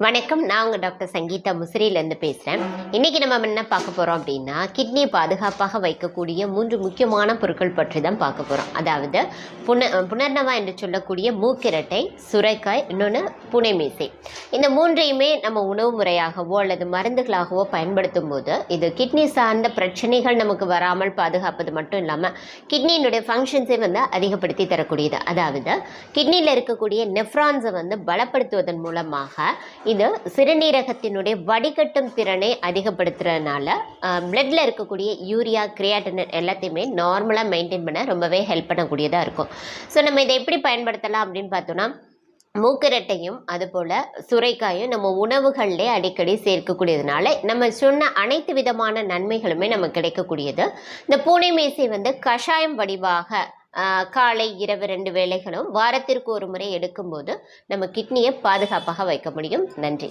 வணக்கம். நான் உங்கள் டாக்டர் சங்கீதா முசிறியிலேருந்து பேசுகிறேன் இன்றைக்கி நம்ம என்ன பார்க்க போகிறோம் அப்படின்னா கிட்னியை பாதுகாப்பாக வைக்கக்கூடிய மூன்று முக்கியமான பொருட்கள் பற்றி தான் பார்க்க போகிறோம் அதாவது புன புனர்னவா என்று சொல்லக்கூடிய மூக்கிரட்டை சுரைக்காய் இன்னொன்று புனை மீசை இந்த மூன்றையுமே நம்ம உணவு முறையாகவோ அல்லது மருந்துகளாகவோ பயன்படுத்தும் போது இது கிட்னி சார்ந்த பிரச்சனைகள் நமக்கு வராமல் பாதுகாப்பது மட்டும் இல்லாமல் கிட்னியினுடைய ஃபங்க்ஷன்ஸை வந்து அதிகப்படுத்தி தரக்கூடியது. அதாவது கிட்னியில் இருக்கக்கூடிய நெஃப்ரான்ஸை வந்து பலப்படுத்துவதன் மூலமாக இது சிறுநீரகத்தினுடைய வடிகட்டும் திறனை அதிகப்படுத்துறதுனால பிளட்ல இருக்கக்கூடிய யூரியா கிரியாட்டின் எல்லாத்தையுமே நார்மலாக மெயின்டைன் பண்ண ரொம்பவே ஹெல்ப் பண்ணக்கூடியதாக இருக்கும். ஸோ நம்ம இதை எப்படி பயன்படுத்தலாம் அப்படின்னு பார்த்தோன்னா மூக்கரட்டையும் அதுபோல் சுரைக்காயும் நம்ம உணவுகளிலே அடிக்கடி சேர்க்கக்கூடியதுனால நம்ம சொன்ன அனைத்து விதமான நன்மைகளுமே நமக்கு கிடைக்கக்கூடியது. இந்த பூனை மேசை வந்து கஷாயம் வடிவாக காலை இரவு ரெண்டு வேளைகளும் வாரத்திற்கு ஒரு முறை எடுக்கும்போது நம்ம கிட்னியை பாதுகாப்பாக வைக்க முடியும். நன்றி.